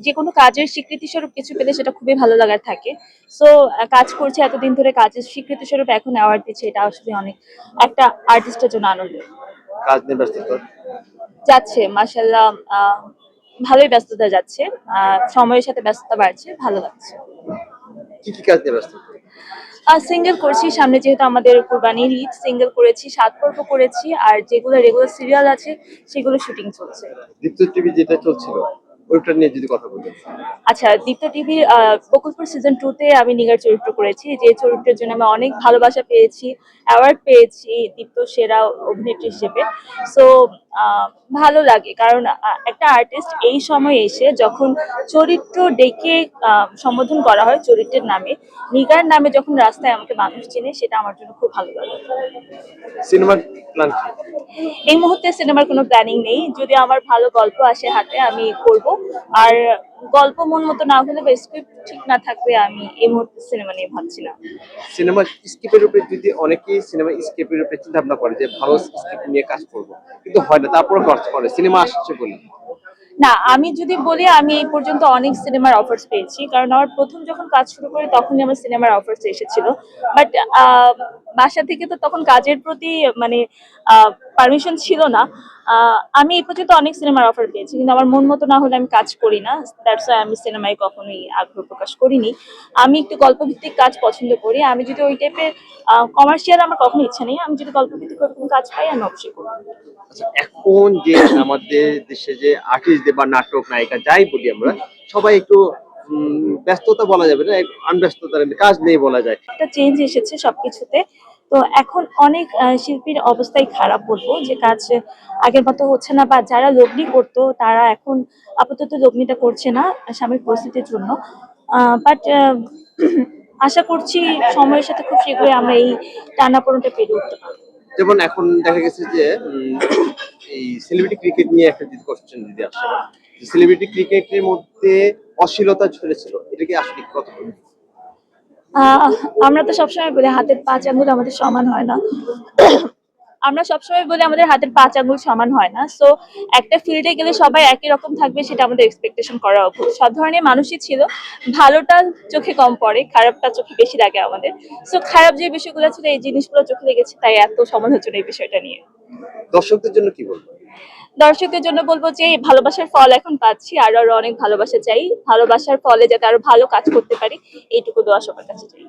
যে কোনো কাজের স্বীকৃতি স্বরূপ কিছু পেলে সেটা খুবই ভালো লাগার থাকে। সো কাজ করছে এতদিন ধরে কাজের স্বীকৃতি স্বরূপ এখন অ্যাওয়ার্ড দিচ্ছে এটা আসলে অনেক একটা আর্টিস্টের জন্য আনন্দ। কাজ নিয়ে ব্যস্ততা? যাচ্ছে মাসাল্লাহ ভালোই ব্যস্ততা যাচ্ছে সময়ের সাথে ব্যস্ততা বাড়ছে ভালো লাগছে। কি কি কাজ নিয়ে ব্যস্ত? সিঙ্গেল করছি সামনে যেহেতু আমাদের কোরবানির ঈদ সিঙ্গেল করেছি সাত পর্ব করেছি আর যেগুলো রেগুলার সিরিয়াল আছে সেগুলো শুটিং চলছে। দীপ্ত টিভি যেটা চলছিল ওইটা নিয়ে যদি কথা বলেন আচ্ছা দীপ্ত টিভির বকুলপুর সিজন টু তে আমি নিগার চরিত্র করেছি যে চরিত্রের জন্য আমি অনেক ভালোবাসা পেয়েছি অ্যাওয়ার্ড পেয়েছি দীপ্ত সেরা অভিনেত্রী হিসেবে। সো ভালো লাগে কারণ একটা আর্টিস্ট এই সময় এসে যখন চরিত্র ডেকে সম্বোধন করা হয় চরিত্রের নামে নিগার নামে যখন রাস্তায় আমাকে মানুষ চেনে সেটা আমার জন্য খুব ভালো লাগে। সিনেমার প্ল্যান এই মুহূর্তে সিনেমার কোনো প্ল্যানিং নেই। যদি আমার ভালো গল্প আসে হাতে আমি করব। আর গল্প মন মতো না হলে বা স্ক্রিপ্ট ঠিক না থাকলে আমি এই মুহূর্তে সিনেমা নিয়ে ভাবছি না সিনেমা স্ক্রিপ্টের উপরে যদি অনেকেই সিনেমা স্ক্রিপ্টের উপরে চিন্তা ভাবনা করে যে ভালো স্ক্রিপ্ট নিয়ে কাজ করব কিন্তু হয় না তারপরে কাজ করে সিনেমা আসছে বলে। না আমি যদি বলি আমি এই পর্যন্ত অনেক সিনেমার অফার্স পেয়েছি কারণ আমার প্রথম যখন কাজ শুরু করি তখনই আমার সিনেমার অফার্স এসেছিল। বাট বাসা থেকে তো তখন কাজের প্রতি মানে পারমিশন ছিল না। আমি এই পর্যন্ত অনেক সিনেমার অফার পেয়েছি কিন্তু আমার মন মতো না হলে আমি কাজ করি না। দ্যাটস ওয়াই আমি সিনেমায় কখনোই আগ্রহ প্রকাশ করিনি। আমি একটু গল্পভিত্তিক কাজ পছন্দ করি। আমি যদি ওই টাইপের কমার্শিয়াল আমার কখনো ইচ্ছা নেই। আমি যদি গল্পভিত্তিক ওরকম কাজ পাই আমি অবশ্যই করব। আচ্ছা এখন যে আমাদের দেশে যে আর্টিস্টদের বা নাটক নায়িকা যাই বলি আমরা সবাই একটু ব্যস্ততা বলা যাবে না আনব্যস্ততা কাজ নেই বলা যায়। একটা চেঞ্জ এসেছে সবকিছুতে। তো এখন অনেক শিল্পীর অবস্থাই খারাপ বলব, যে কাজ আগের মতো হচ্ছে না, বা যারা লগ্নি করতো, তারা এখন আপাতত লগ্নিটা করছে না স্বামীর পরিস্থিতির জন্য। বাট আশা করছি সময়ের সাথে খুব শীঘ্রই আমরা এই টানাপোড়নটা পেরিয়ে উঠতে পারব। যেমন এখন দেখা গেছে যে এই সেলিব্রিটি ক্রিকেট নিয়ে একটা যদি কোশ্চেন যদি আসে সেলিব্রিটি ক্রিকেটের মধ্যে অশ্লীলতা ছড়েছিল এটা কি আসলে কত আমরা তো সবসময় বলি হাতের পাঁচ আঙ্গুল আমাদের সমান হয় না। আমরা সবসময় বলি আমাদের হাতের পাঁচ আঙ্গুল সমান হয় না। সো একটা ফিল্ডে গেলে সবাই একই রকম থাকবে সেটা আমাদের এক্সপেকটেশন করা ভুল সব ধরনের মানুষই ছিল। ভালোটা চোখে কম পড়ে, খারাপটা চোখে বেশি লাগে আমাদের। সো খারাপ যে বিষয়গুলো ছিল, এই জিনিসগুলো চোখে লেগেছে, তাই এত সমালোচনা এই বিষয়টা নিয়ে। দর্শকদের জন্য কি বলব? দর্শকদের জন্য বলব যে ভালোবাসার ফল এখন পাচ্ছি, আরও আরও অনেক ভালোবাসা চাই। ভালোবাসার ফলে যাতে আরও ভালো কাজ করতে পারি, এইটুকু দোয়া সবার কাছে চাই।